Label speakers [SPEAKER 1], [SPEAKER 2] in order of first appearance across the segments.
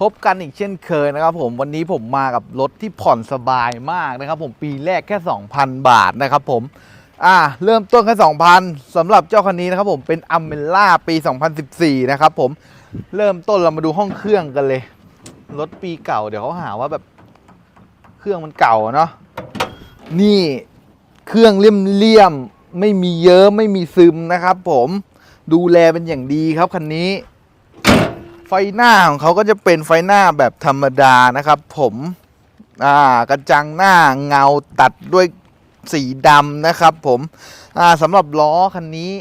[SPEAKER 1] พบกันอีกเช่นเคยนะครับผมวันนี้ผมมากับรถที่ผ่อนสบายมากนะครับผมปีแรกแค่ 2,000 บาทนะครับผมอ่าเริ่มต้นแค่2,000สำหรับเจ้าคันนี้นะครับผมเป็นอเมล่าปี 2014 นะครับผมเริ่มต้นเรามาดูห้องเครื่องกันเลย รถปีเก่าเดี๋ยวเขาหาว่าแบบเครื่องมันเก่าเนาะนี่เครื่องเลี่ยมๆไม่มีเยอะไม่มีซึมนะครับผมดูแลเป็นอย่างดีครับคันนี้ ไฟหน้าของเขาก็จะเป็นไฟหน้าแบบธรรมดานะครับ ผมอ่ากระจังหน้าเงาตัดด้วยสีดำนะครับผมอ่าสำหรับล้อคันนี้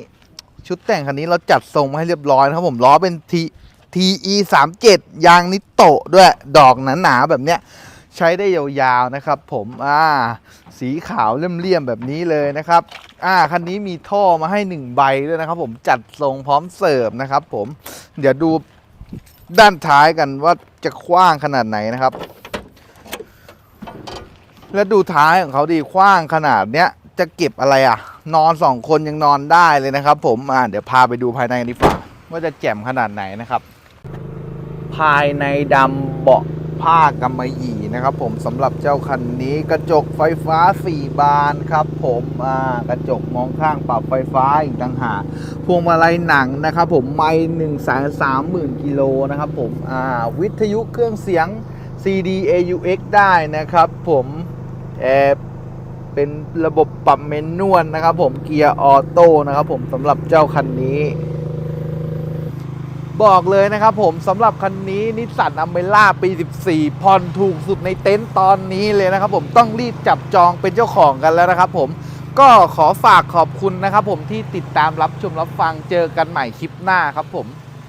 [SPEAKER 1] ชุดแต่งคันนี้เราจัดทรงมาให้เรียบร้อยนะครับผมล้อเป็น T TE 3 7ยางนิโตะด้วยดอกหนาๆแบบเนี้ยใช้ได้ยาวๆนะครับ ผมอ่าสีขาวเลี่ยมๆแบบนี้เลยนะครับอ่าคันนี้มีท่อมาให้หนึ่งใบด้วยนะครับ ผมจัดทรงพร้อมเสิร์ฟนะครับ ผมเดี๋ยวดู ด้านท้ายกันว่าจะกว้างขนาดไหนนะครับ และดูท้ายของเขาดีกว้างขนาดเนี้ยจะเก็บอะไรอะ นอนสองคนยังนอนได้เลยนะครับ ผมอ่าเดี๋ยวพาไปดูภายในกันดีกว่าว่าจะแจ่มขนาดไหนนะครับ ภายในดำเบาะ ผ้ากำมะหยี่นะครับ ผมสำหรับเจ้าคันนี้กระจกไฟฟ้า 4 บานครับ ผมอ่ากระจกมองข้างปรับไฟฟ้าอีกต่างหากพวงมาลัยหนังนะครับ ผมไม่หนึ่งแสนสามหมื่นกิโลนะครับผมอ่าวิทยุเครื่องเสียง CD AUX ได้นะครับ ผมแอร์เป็นระบบปรับเมนนวลนะครับ ผมเกียร์ออโต้นะครับ ผมสำหรับเจ้าคันนี้ บอกเลยนะครับผมสำหรับคันนี้นิสสันอเมล่าปี 14 ผ่อนถูกสุดในเต็นท์ตอนนี้เลยนะครับผมต้องรีบจับจองเป็นเจ้าของกันแล้วนะครับผมก็ขอฝากขอบคุณนะครับผมที่ติดตามรับชมรับฟังเจอกันใหม่คลิปหน้าครับผม